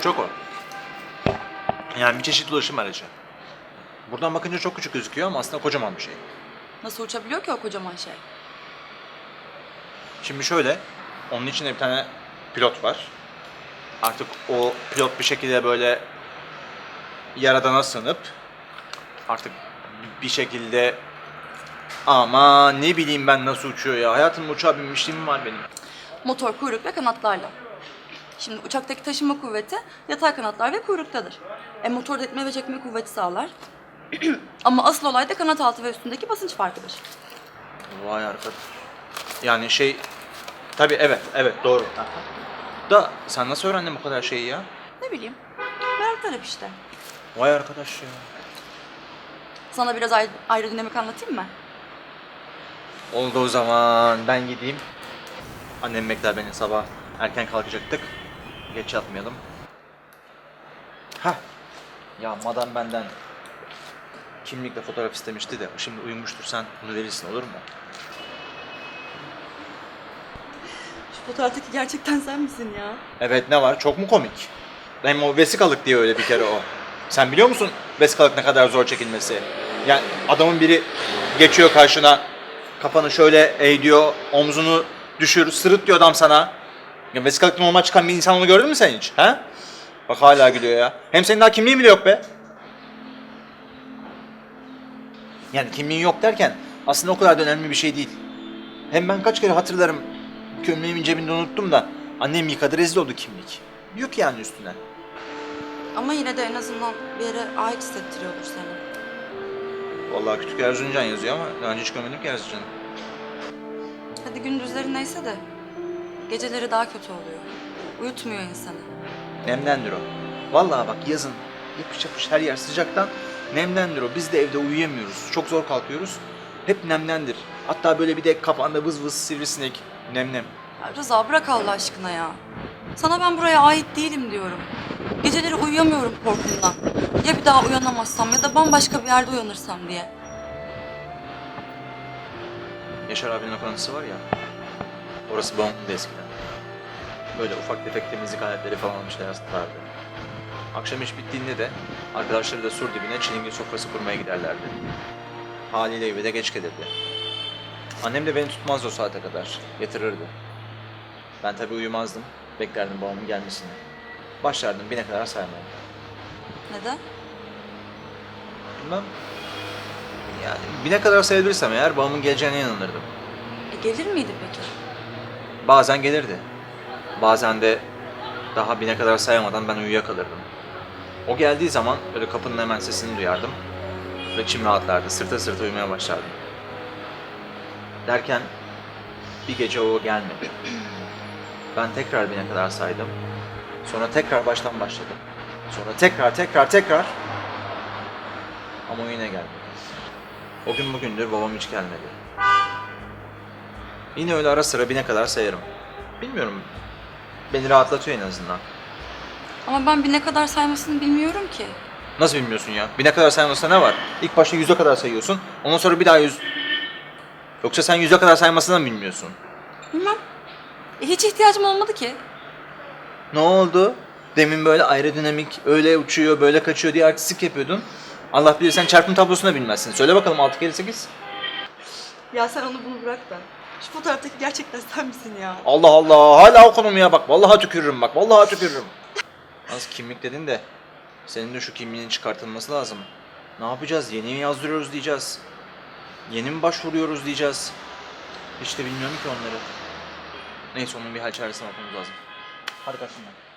Uçak o. Yani bir çeşit ulaşım aracı. Buradan bakınca çok küçük gözüküyor ama aslında kocaman bir şey. Nasıl uçabiliyor ki o kocaman şey? Şimdi şöyle, onun içinde bir tane pilot var. Artık o pilot bir şekilde böyle yaradana sığınıp artık bir şekilde ama ne bileyim ben nasıl uçuyor ya. Hayatımda uçağa binmişliğim var benim. Motor, kuyruk ve kanatlarla. Şimdi uçaktaki taşıma kuvveti yatay kanatlar ve kuyruktadır. E motor da itme ve çekme kuvveti sağlar. Ama asıl olay da kanat altı ve üstündeki basınç farkıdır. Vay arkadaş. Yani şey tabii evet evet doğru. Da sen nasıl öğrendin bu kadar şeyi ya? Ne bileyim, meraklar hep işte. Vay arkadaş ya. Sana biraz aer- aerodinamik anlatayım mı? Oldu o zaman ben gideyim. Annem bekler beni sabah erken kalkacaktık. Geç yatmayalım. Ha. Ya madam benden kimlikle fotoğraf istemişti de şimdi uyumuştur sen bunu verirsin olur mu? Şu fotoğraftaki gerçekten sen misin ya? Evet ne var çok mu komik? Hem o vesikalık diye öyle bir kere o. Sen biliyor musun vesikalık ne kadar zor çekilmesi? Yani adamın biri geçiyor karşına kafanı şöyle eğ diyor omzunu düşür sırıt diyor adam sana. Ya vesikalık normal çıkan bir insan onu gördün mü sen hiç? He? Bak hala gülüyor ya. Hem senin daha kimliğin bile yok be. Yani kimliğin yok derken aslında o kadar da önemli bir şey değil. Hem ben kaç kere hatırlarım gömleğimin cebinde unuttum da annem yıkadı rezil oldu kimlik. Yok yani üstüne. Ama yine de en azından bir yere ait hissettiriyordur seni. Vallahi küçük Erzincan yazıyor ama daha önce hiç görmedim ki Erzincan'ı. Hadi gündüzleri neyse de geceleri daha kötü oluyor. Uyutmuyor insanı. Nemdendir o. Vallahi bak yazın yapış yapış her yer sıcaktan nemdendir o. Biz de evde uyuyamıyoruz. Çok zor kalkıyoruz. Hep nemdendir. Hatta böyle bir de kafanda vız vız sivrisinek. Nem nem. Ya Rıza bırak Allah aşkına ya. Sana ben buraya ait değilim diyorum. Geceleri uyuyamıyorum korkumdan. Ya bir daha uyanamazsam ya da bambaşka bir yerde uyanırsam diye. Yaşar abinin lokantası var ya. Orası da eskiden. Böyle ufak tefek temizlik aletleri falan almışlar vardı. Akşam iş bittiğinde de arkadaşları da sur dibine çilingir sofrası kurmaya giderlerdi. Haliyle eve de geç gelirdi. Annem de beni tutmazdı o saate kadar. Yatırırdı. Ben tabii uyumazdım. Beklerdim babamın gelmesini. Başlardım bine kadar saymaya. Neden? Bilmem. Yani bine kadar sayabilirsem eğer babamın geleceğine inanırdım. E gelir miydi peki? Bazen gelirdi. Bazen de daha bine kadar sayamadan ben uyuyakalırdım. O geldiği zaman böyle kapının hemen sesini duyardım. Ve içim rahatlardı. Sırta sırta uyumaya başlardım. Derken bir gece o gelmedi. Ben tekrar bine kadar saydım. Sonra tekrar baştan başladım. Sonra tekrar tekrar tekrar. Ama o yine gelmedi. O gün bugündür babam hiç gelmedi. Yine öyle ara sıra bine kadar sayarım. Bilmiyorum. Beni rahatlatıyor en azından. Ama ben bir ne kadar saymasını bilmiyorum ki. Nasıl bilmiyorsun ya? Bine kadar saymasında ne var? İlk başta yüze kadar sayıyorsun. Ondan sonra bir daha yüz... Yoksa sen yüze kadar saymasını mı bilmiyorsun? Bilmem. E hiç ihtiyacım olmadı ki. Ne oldu? Demin böyle aerodinamik, öyle uçuyor, böyle kaçıyor diye artistik yapıyordun. Allah bilir sen çarpım tablosunu da bilmezsin. Söyle bakalım 6 kere 8. Ya sen onu bunu bırak da. Şu fotoğraftaki gerçekten sen misin ya? Allah Allah hala o konuya bak. Vallahi tükürürüm bak. Vallahi tükürürüm. Az kimlik dedin de senin de şu kimliğin çıkartılması lazım. Ne yapacağız? Yeni mi yazdırıyoruz diyeceğiz. Yeni mi başvuruyoruz diyeceğiz. Hiç de bilmiyorum ki onları. Neyse onun bir hal çaresine bakmamız lazım. Hadi kaçın ben.